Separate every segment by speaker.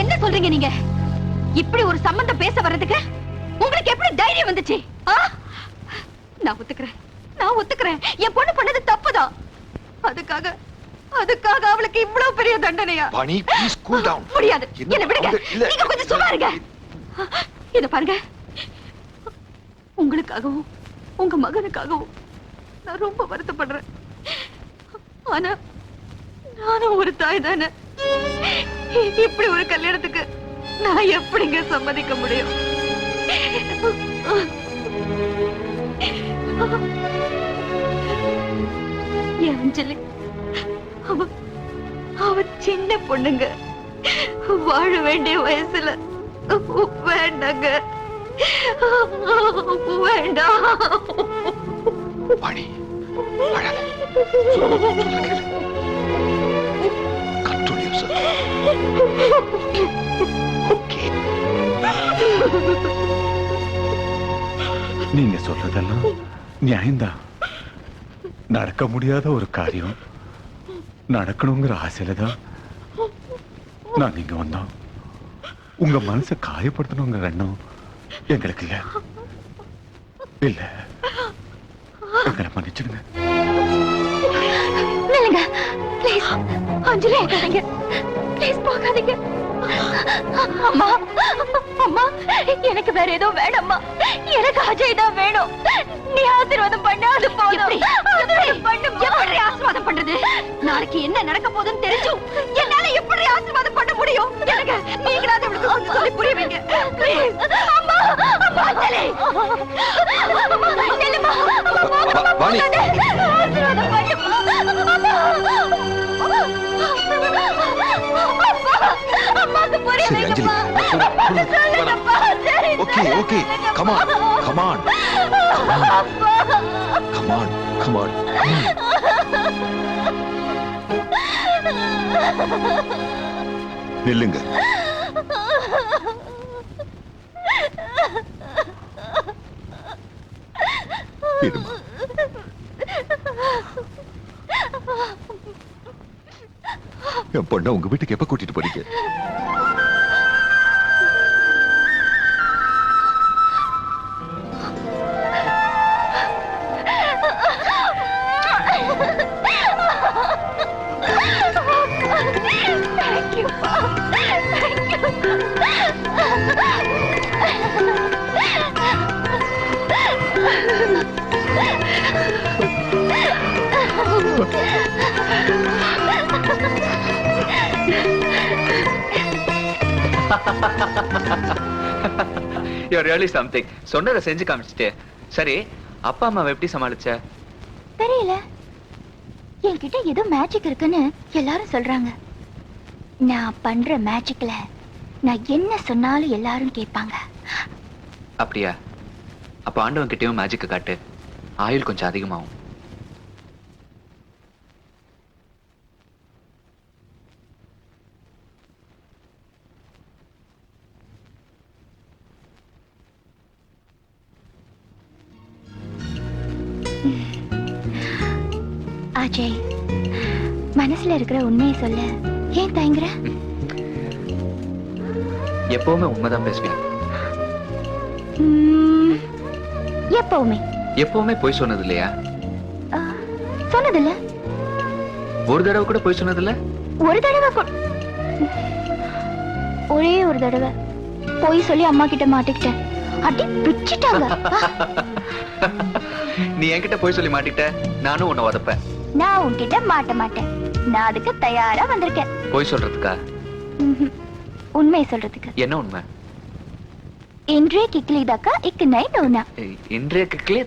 Speaker 1: என்ன சொல்றீங்க நீங்க? இப்படி ஒரு சம்பந்தம் பேச வர்றதுக்கு உங்களுக்கு எப்படி தைரியம் வந்துச்சு? நான் ஒத்துக்கிறேன். நான் ஒத்துக்கிறேன். என் பொண்ணு பண்ணது தப்புதான் அதுக்காக அதுக்காக அவளுக்கு இவ்வளவு பெரிய தண்டனையா?
Speaker 2: வாணி ப்ளீஸ் கூல் டவுன்
Speaker 1: முடியாது.
Speaker 2: என்ன
Speaker 1: விடுங்க. நீங்க கொஞ்சம் சும்மா இருங்க. இத பாருங்க. உங்களுக்காகவும் உங்க மகனுக்காகவும் நான் ரொம்ப வருத்தப்படுறேன். ஆனா நானும் ஒரு தாய் தானே. இப்படி ஒரு கல்யாணத்துக்கு நான் எப்படிங்க சம்மதிக்க முடியும்? அஞ்சலி அவ அவ சின்ன பொண்ணுங்க. வாழ வேண்டிய வயசுல வேண்டாங்க. வேண்டாம்.
Speaker 3: நீங்க சொல்றதெல்லாம் நியாயம்தான். நடக்க முடியாத ஒரு காரியம். நடக்கணுங்கிற ஆசையில தான் நாங்க இங்க வந்தோம். உங்க மனசை காயப்படுத்தணுங்கிற எண்ணம் எங்களுக்கு இல்ல. இல்ல. எங்களை மன்னிச்சிடுங்க.
Speaker 1: அஞ்சலி ப்ளீஸ் போகாதீங்க அம்மா அம்மா எனக்கு வேற ஏதோ வேணாம்மா எனக்கு அஜய் தான் வேணும் நீ ஆசீர்வாதம் பண்ண அது போதும் பண்ணு எப்படி ஆசீர்வாதம் பண்றது நாளைக்கு என்ன நடக்க போகுதுன்னு தெரிஞ்சும் என்னால எப்படி ஆசீர்வாதம் பண்ண முடியும் எனக்கு நீங்களாவது இவளுக்கு கொஞ்சம் சொல்லி புரிய வைங்க அம்மா அம்மா அஞ்சலி அம்மா அம்மா. போகாத. ஆசீர்வாதம் பண்ணுமா அம்மாக்கு புரிய
Speaker 2: சரி, Anjali. Okay okay. Come on come on come on come on நில்லுங்க. இருமா. என் பொண்ணை உங்க வீட்டுக்கு எப்ப கூட்டிட்டு போறீங்க?
Speaker 4: யூ ரியலி சம்திங் சொன்னதை செஞ்சு காமிச்சிட்டே. சரி அப்பா அம்மாவை எப்படி சமாளிச்ச?
Speaker 1: தெரியல. என்கிட்ட ஏதோ மேஜிக் இருக்குன்னு எல்லாரும் சொல்றாங்க. நான் பண்ற மேஜிக்ல நான் என்ன சொன்னாலும் எல்லாரும் கேட்பாங்க.
Speaker 4: அப்படியா? அப்ப ஆண்டவன் கிட்டயும் மேஜிக்க காட்டு. ஆயுள் கொஞ்சம் அதிகமாகும்.
Speaker 1: அஜய் மனசுல இருக்கிற உண்மையை சொல்ல. ஏன் தயங்குற?
Speaker 4: எப்பவுமே உண்மைதான் பேசுவேன்
Speaker 1: எப்பவுமே.
Speaker 4: எப்பவுமே பொய் சொன்னது இல்லையா
Speaker 1: சொன்னதில்ல.
Speaker 4: ஒரு தடவை கூட பொய் சொன்னது இல்ல
Speaker 1: ஒரு தடவை ஒரே ஒரு தடவை. போய் சொல்லி அம்மா கிட்ட மாட்டிக்கிட்டேன் அடி பிச்சிட்டாங்க.
Speaker 4: நீ என்கிட்ட பொய் சொல்லி மாட்டிக்கிட்ட. நானும் உன்னை உதப்பேன்.
Speaker 1: நான் உன்கிட்ட மாட்ட மாட்டேன். நான் அதுக்கு தயாரா வந்திருக்கேன்.
Speaker 4: பொய் சொல்றதுக்கா.
Speaker 1: உண்மையை சொல்றதுக்கு.
Speaker 4: என்ன உண்மை?
Speaker 1: இன்றே கிக்லிதாக்கா இக்கு நை நோனா
Speaker 4: ஏய், இன்றைய கிளே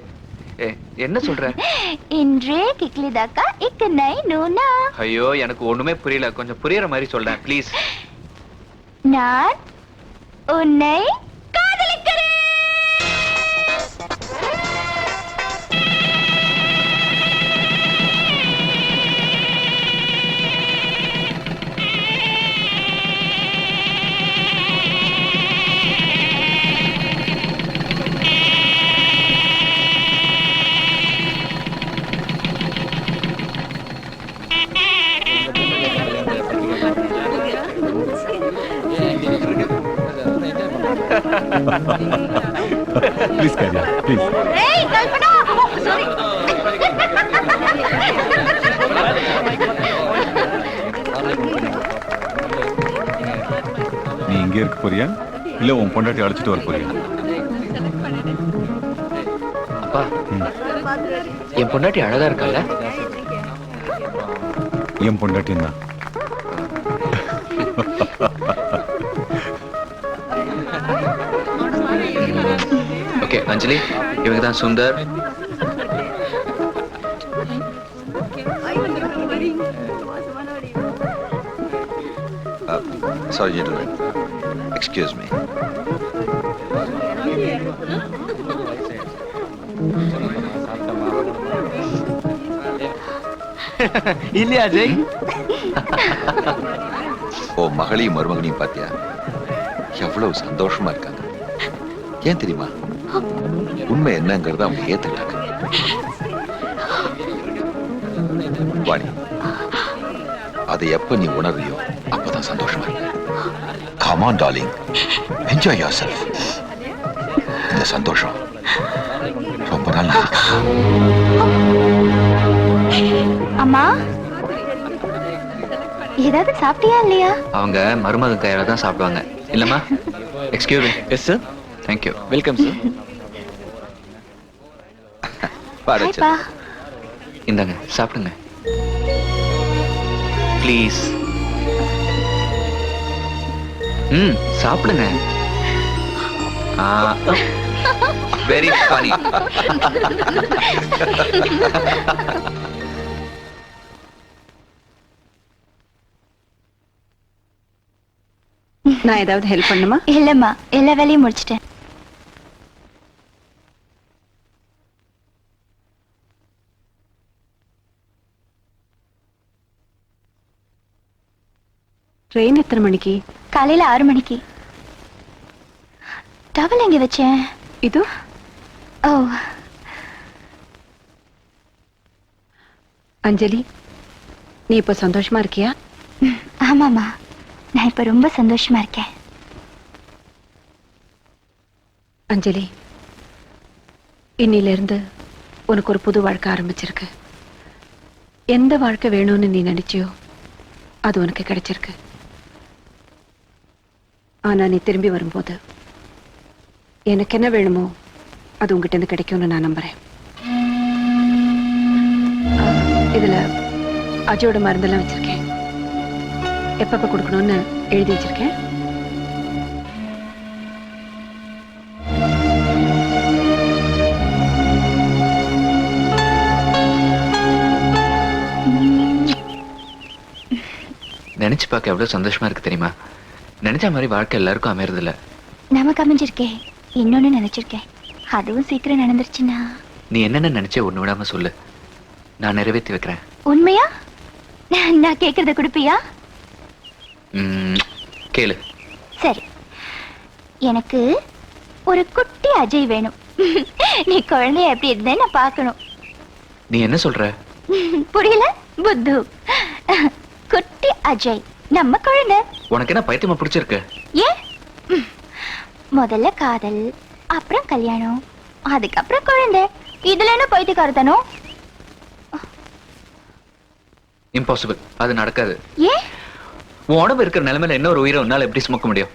Speaker 4: என்ன சொல்ற?
Speaker 1: இன்றே கிக்லிதாக்கா இக்கு நை நோனா
Speaker 4: ஐயோ எனக்கு ஒண்ணுமே புரியல. கொஞ்சம் புரியற மாதிரி சொல்றேன் ப்ளீஸ்
Speaker 1: நான் உன்னை
Speaker 3: ப்ளீஸ் காரியா ப்ளீஸ்
Speaker 1: ஏய் கல்பனா சாரி
Speaker 3: நீ இங்கே இருக்க போறியா? இல்ல உன் பொண்டாட்டி அழைச்சிட்டு வர போறியா?
Speaker 4: அப்பா
Speaker 3: ம்.
Speaker 4: என் பொண்டாட்டி அழகா இருக்கல்ல
Speaker 3: என் பொண்டாட்டியும் தான்
Speaker 4: ஓகே அஞ்சலி இவங்க தான் Sundar
Speaker 2: sorry gentleman excuse me
Speaker 4: இல்லையா அஜய்
Speaker 2: ஓ மகளையும் மருமகனையும் பாத்தியா? எவ்வளவு சந்தோஷமா இருக்காங்க. ஏன் தெரியுமா? உண்மை என்னங்கறத அவங்க ஏத்துக்கிட்டாங்க வாணி அதை எப்ப நீ உணர்றியோ அப்பதான் சந்தோஷமா இருக்கு. Come on darling enjoy yourself இந்த சந்தோஷம் ரொம்ப நீடிக்கும்.
Speaker 1: அம்மா ஏதாவது சாப்பிட்டியா இல்லையா?
Speaker 4: அவங்க மருமக கையால தான் சாப்பிடுவாங்க. இல்லம்மா excuse yes sir thank you welcome sir
Speaker 1: ஹாய்ப்பா
Speaker 4: இந்தாங்க சாப்பிடுங்க. ப்ளீஸ் ம் சாப்பிடுங்க. வெரி ஃபனி
Speaker 5: நான் ஏதாவது ஹெல்ப் பண்ணுமா
Speaker 1: இல்லம்மா எல்லா வேலையும் முடிச்சிட்டேன்.
Speaker 5: ட்ரெயின் எத்தனை மணிக்கு?
Speaker 1: காலையில ஆறு மணிக்கு. டவல் எங்க வச்சேன்?
Speaker 5: இது?
Speaker 1: ஓ.
Speaker 5: அஞ்சலி நீ இப்ப சந்தோஷமா இருக்கியா?
Speaker 1: ஆமாம்மா. நான் இப்ப ரொம்ப சந்தோஷமா இருக்கேன்.
Speaker 5: அஞ்சலி இன்னில இருந்து உனக்கு ஒரு புது வாழ்க்கை ஆரம்பிச்சிருக்கு. எந்த வாழ்க்கை வேணும்னு நீ நினைச்சியோ அது உனக்கு கிடைச்சிருக்கு. ஆனா நீ திரும்பி வரும்போது எனக்கு என்ன வேணுமோ அது உங்ககிட்ட இருந்து கிடைக்கும்னு நான் நம்புறேன். இதுல அஜயோட மருந்தெல்லாம் வச்சிருக்கேன். எப்பப்ப கொடுக்கணும்னு எழுதி வச்சிருக்கேன்.
Speaker 4: நினைச்சு பார்க்க எவ்வளவு சந்தோஷமா இருக்கு தெரியுமா? நினைச்ச மாதிரி வாழ்க்கை எல்லாருக்கும் அமையறது இல்ல
Speaker 1: நமக்கு அமைஞ்சிருக்கேன் இன்னொன்னு நினைச்சிருக்கேன். அதுவும் சீக்கிரம் நடந்துருச்சுன்னா.
Speaker 4: நீ என்னென்ன நினைச்சே ஒண்ணு விடாம சொல்லு. நான் நிறைவேற்றி வைக்கிறேன்.
Speaker 1: உண்மையா? நான் கேக்குறத கொடுப்பியா?
Speaker 4: கேளு.
Speaker 1: சரி. எனக்கு ஒரு குட்டி அஜய் வேணும். நீ குழந்தைய எப்படி இருந்தேன்னு நான் பார்க்கணும்.
Speaker 4: நீ என்ன சொல்ற?
Speaker 1: புரியல? புத்து. குட்டி அஜய். நம்ம குழந்தை
Speaker 4: உனக்கு என்ன பைத்தியமா பிடிச்சிருக்கு?
Speaker 1: ஏன். முதல்ல காதல் அப்புறம் கல்யாணம் அதுக்கப்புறம் குழந்தை. இதுல என்ன பைத்தியக்காரத்தனம்?
Speaker 4: இம்பாசிபிள் அது நடக்காது.
Speaker 1: ஏன்
Speaker 4: உன் உடம்பு இருக்கிற நிலைமையில இன்னொரு உயிரை உன்னால எப்படி சுமக்க முடியும்?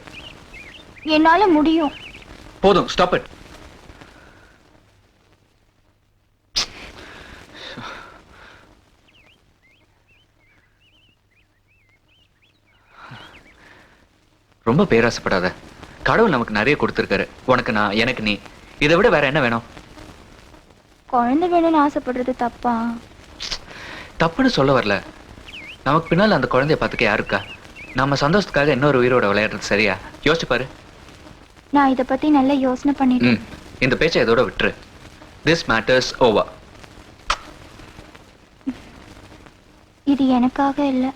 Speaker 1: என்னால முடியும்.
Speaker 4: போதும் ஸ்டாப் இட் ரொம்ப பேராசைப்படாத. கடவுள் நமக்கு நிறைய கொடுத்துருக்காரு. உனக்கு நான் எனக்கு நீ. இதை விட வேற என்ன வேணும்?
Speaker 1: குழந்தை வேணும்னு ஆசைப்படுறது தப்பா?
Speaker 4: தப்புன்னு சொல்ல வரல. நமக்கு பின்னால் அந்த குழந்தைய பார்த்துக்க யாரு இருக்கா? நம்ம சந்தோஷத்துக்காக இன்னொரு உயிரோட விளையாடுறது சரியா? யோசிச்சு பாரு.
Speaker 1: நான் இத பத்தி நல்லா யோசனை பண்ணிட்டேன்.
Speaker 4: இந்த பேச்சை இதோட விட்டுரு. திஸ் மேட்டர்ஸ் ஓவர்
Speaker 1: இது எனக்காக இல்ல.